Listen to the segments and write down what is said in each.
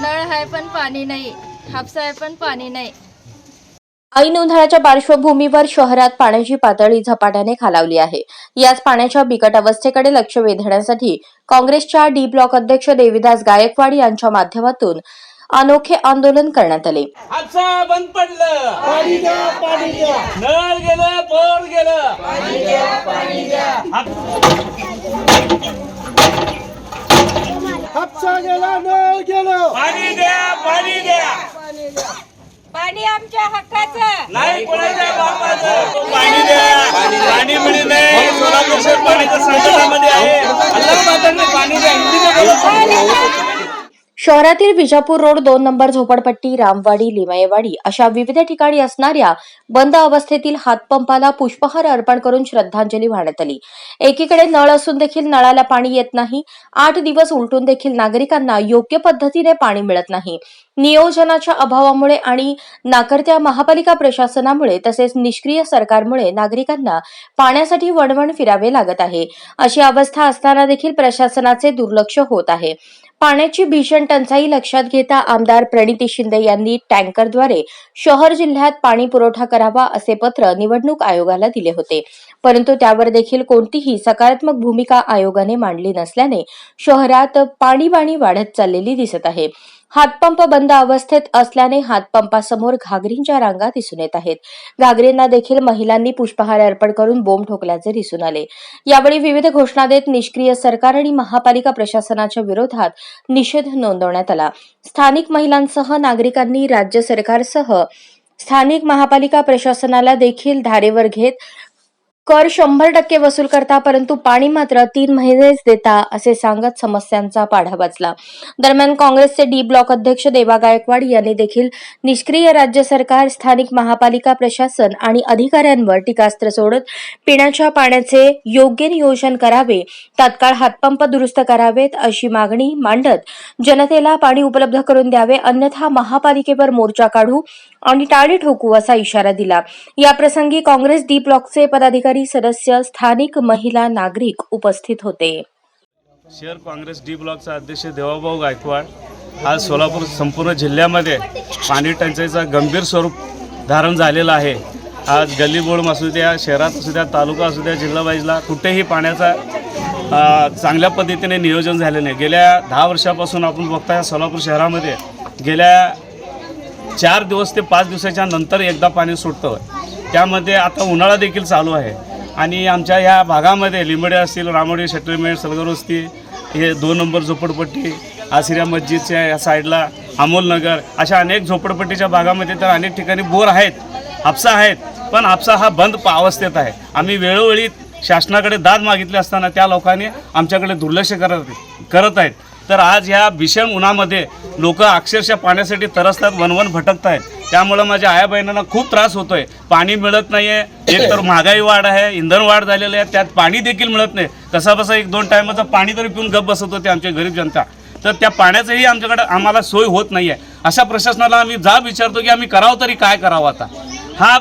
नळ आहे पण पाणी नाही हापसा आहे पण पाणी नाही. ऐन उन्हाळ्याच्या पार्श्वभूमीवर शहरात पाण्याची पातळी झपाट्याने खालावली आहे. याच पाण्याच्या बिकट अवस्थेकडे लक्ष वेधण्यासाठी काँग्रेसच्या डी ब्लॉक अध्यक्ष देविदास गायकवाड यांच्या माध्यमातून अनोखे आंदोलन करण्यात आले. हापसा बंद पडलं. पाणी द्या पाणी द्या. नळ गेलं बोर गेलं. पाणी द्या पाणी हापसा गेला नळ गेलो. पाणी द्या पाणी द्या. पाणी आमच्या हक्काचं. नाही कोणाच्या बापाचं? पाणी द्या. पाणी मिळत नाही. सोलापूर शहर पाण्याच्या संकटामध्ये आहे. शहरातील विजापूर रोड दोन नंबर झोपडपट्टी रामवाडी लिमयेवाडी अशा विविध ठिकाणी असणाऱ्या बंद अवस्थेतील हातपंपाला पुष्पहार अर्पण करून श्रद्धांजली वाहण्यात आली. एकीकडे नळ असून देखील नळाला पाणी येत नाही. आठ दिवस उलटून देखील नागरिकांना योग्य पद्धतीने पाणी मिळत नाही. नियोजनाच्या अभावामुळे आणि नाकर्त्या महापालिका प्रशासनामुळे तसेच निष्क्रिय सरकारमुळे नागरिकांना पाण्यासाठी वणवण फिरावे लागत आहे. अशी अवस्था असताना देखील प्रशासनाचे दुर्लक्ष होत आहे. पाण्याची भीषण टंचाई लक्षात घेता आमदार प्रणिती शिंदे यांनी टँकरद्वारे शहर जिल्ह्यात पाणी पुरवठा करावा असे पत्र निवडणूक आयोगाला दिले होते. परंतु त्यावर देखील कोणतीही सकारात्मक भूमिका आयोगाने मांडली नसल्याने शहरात पाणीबाणी वाढत चाललेली दिसत आहे. हातपंप बंद अवस्थेत असल्याने हातपंपासमोर घागरींच्या रांगा दिसून येत आहेत. घागरींना देखील महिलांनी पुष्पहार अर्पण करून बोंब ठोकल्याचे दिसून आले. यावेळी विविध घोषणा देत निष्क्रिय सरकार आणि महापालिका प्रशासनाच्या विरोधात निषेध नोंदवण्यात आला. स्थानिक महिलांसह नागरिकांनी राज्य सरकारसह स्थानिक महापालिका प्रशासनाला देखील धारेवर घेत कर शंभर टक्के वसूल करता परंतु पाणी मात्र तीन महिनेच देता असे सांगत समस्यांचा पाढा वाचला दरम्यान काँग्रेसचे डी ब्लॉक अध्यक्ष देवा गायकवाड यांनी देखील निष्क्रिय राज्य सरकार स्थानिक महापालिका प्रशासन आणि अधिकाऱ्यांवर टीकास्त्र सोडत पिण्याच्या पाण्याचे योग्य नियोजन करावे तात्काळ हातपंप दुरुस्त करावेत अशी मागणी मांडत जनतेला पाणी उपलब्ध करून द्यावे अन्यथा महापालिकेवर मोर्चा काढू आणि टाळी ठोकू असा इशारा दिला. याप्रसंगी काँग्रेस डी ब्लॉकचे पदाधिकारी सदस्य स्थानिक महिला नागरिक उपस्थित होते. शहर काँग्रेस डी ब्लॉकचा अध्यक्ष देवाभाऊ गायकवाड आज सोलापूर संपूर्ण जिल्ह्यामध्ये पाणी टंचाईचा गंभीर स्वरूप धारण झालेलं आहे. आज गल्लीबोळ असू द्या शहरात असू द्या तालुका असू द्या जिल्हा वाईजला कुठेही पाण्याचा चांगल्या पद्धतीने नियोजन झाले नाही. गेल्या दहा वर्षापासून आपण बघताय सोलापूर शहरामध्ये गेल्या चार दिवस ते पाच दिवसाच्या नंतर एकदा पाणी सुटतं. त्यामध्ये आता उन्हाळा देखील चालू आहे. आणि आमच्या ह्या भागामध्ये लिंबडे असतील रामोडी सेटलमेंट सलगरोस्ती हे दोन नंबर झोपडपट्टी आसिरा मस्जिदच्या या साईडला अमोलनगर अशा अनेक झोपडपट्टीच्या भागामध्ये तर अनेक ठिकाणी बोर आहेत हापसा आहेत पण हापसा हा बंद अवस्थेत आहे. आम्ही वेळोवेळी शासनाकडे दाद मागितले असताना त्या लोकांनी आमच्याकडे दुर्लक्ष करत करत आहेत. तर आज ह्या भीषण उन्हामध्ये लोक अक्षरशः पाण्यासाठी तरसतात वनवन भटकत आहेत त्यामुळं माझ्या आया बहिणींना खूप त्रास होतोय. पाणी मिळत नाही आहे एक तर महागाई वाढ आहे इंधन वाढ झालेलं आहे त्यात पाणी देखील मिळत नाही. कसा बसा एक दोन टायमाचं पाणी तरी पिऊन गप बसत होते आमचे गरीब जनता. तर त्या पाण्याचंही आमच्याकडे आम्हाला सोय होत नाही आहे अशा प्रशासनाला आम्ही जाब विचारतो की आम्ही करावं तरी काय करावं आता? हा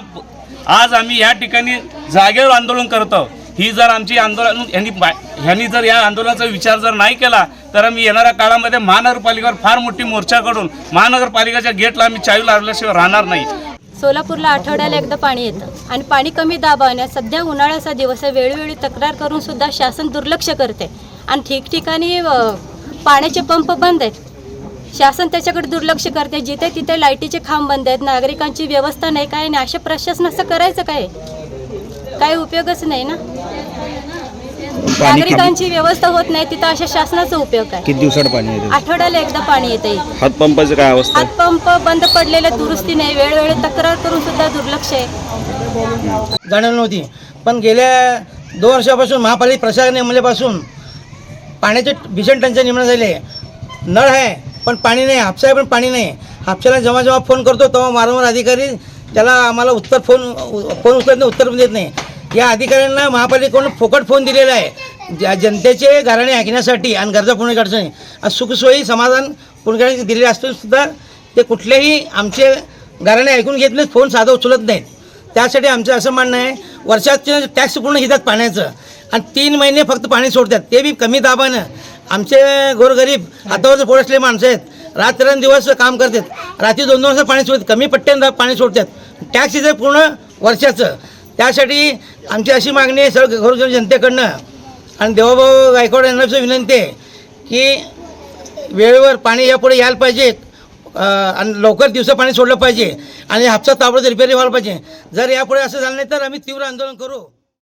आज आम्ही या ठिकाणी जागेवर आंदोलन करतो ही जर आमची आंदोलन यांनी बा- ह्यांनी जर या आंदोलनाचा विचार जर नाही केला तर आम्ही येणाऱ्या काळामध्ये महानगरपालिकेवर फार मोठी मोर्चा करून महानगरपालिकेच्या गेटला आम्ही चावी लावल्याशिवाय राहणार नाही. सोलापूरला आठवड्याला एकदा पाणी येतं आणि पाणी कमी दाबाने सध्या उन्हाळ्याचा दिवस आहे. वेळोवेळी तक्रार करून सुद्धा शासन दुर्लक्ष करते. आणि ठिकठिकाणी पाण्याचे पंप बंद आहेत. शासन त्याच्याकडे दुर्लक्ष करते. जिथे तिथे लाईटीचे खांब बंद आहेत. नागरिकांची व्यवस्था नाही काय नाही. अशा प्रशासनाचं करायचं काय? काही उपयोगच नाही ना? नागरिकांची व्यवस्था होत नाही तिथं अशा शासनाचा उपयोग आहे. किती दिवसात पाणी येते? आठवड्याला एकदा पाणी येते हातपंपाची काय अवस्था? आहे हातपंप बंद पडलेले दुरुस्ती नाही वेळोवेळी तक्रार करून सुद्धा दुर्लक्ष आहे. जाणीव नव्हती. पण गेल्या दोन वर्षापासून महापालिका प्रशासन नेमल्यापासून पाण्याचे भीषण टंचाई निर्माण झाली आहे. नळ आहे पण पाणी नाही हापसा आहे पण पाणी नाही. हापशाला जेव्हा जेव्हा फोन करतो तेव्हा वारंवार अधिकारी त्याला आम्हाला उत्तर फोन फोन उचलत नाही उत्तर पण देत नाही. या अधिकाऱ्यांना महापालिकेकडून फुकट फोन दिलेला आहे. ज्या जनतेचे घराणे ऐकण्यासाठी आणि गरजा पूर्ण करण्यासाठी. सुखसोयी समाधान पूर्ण दिलेले असतो सुद्धा ते कुठलेही आमचे घराणे ऐकून घेत नाहीत फोन साधा उचलत नाहीत. त्यासाठी आमचं असं म्हणणं आहे वर्षाचे टॅक्स पूर्ण घेतात पाण्याचं. आणि तीन महिने फक्त पाणी सोडतात ते बी कमी दाबानं. आमचे गोरगरीब हातावरचे पोट असलेले माणसं आहेत रात्रंदिवस काम करतात. रात्री दोन दोन वाजता पाणी सोडतात कमी पट्ट्यानं पाणी सोडतात. टॅक्स इथे पूर्ण वर्षाचं. त्यासाठी आमची अशी मागणी आहे सर्व घरोघर जनतेकडनं आणि देवाभाऊ गायकवाड यांना विनंती आहे की वेळेवर पाणी यापुढे यायला पाहिजे आणि लवकर दिवसा पाणी सोडलं पाहिजे आणि हापसा ताबडतोब रिपेअरी व्हायला पाहिजे. जर यापुढे असं झालं नाही तर आम्ही तीव्र आंदोलन करू.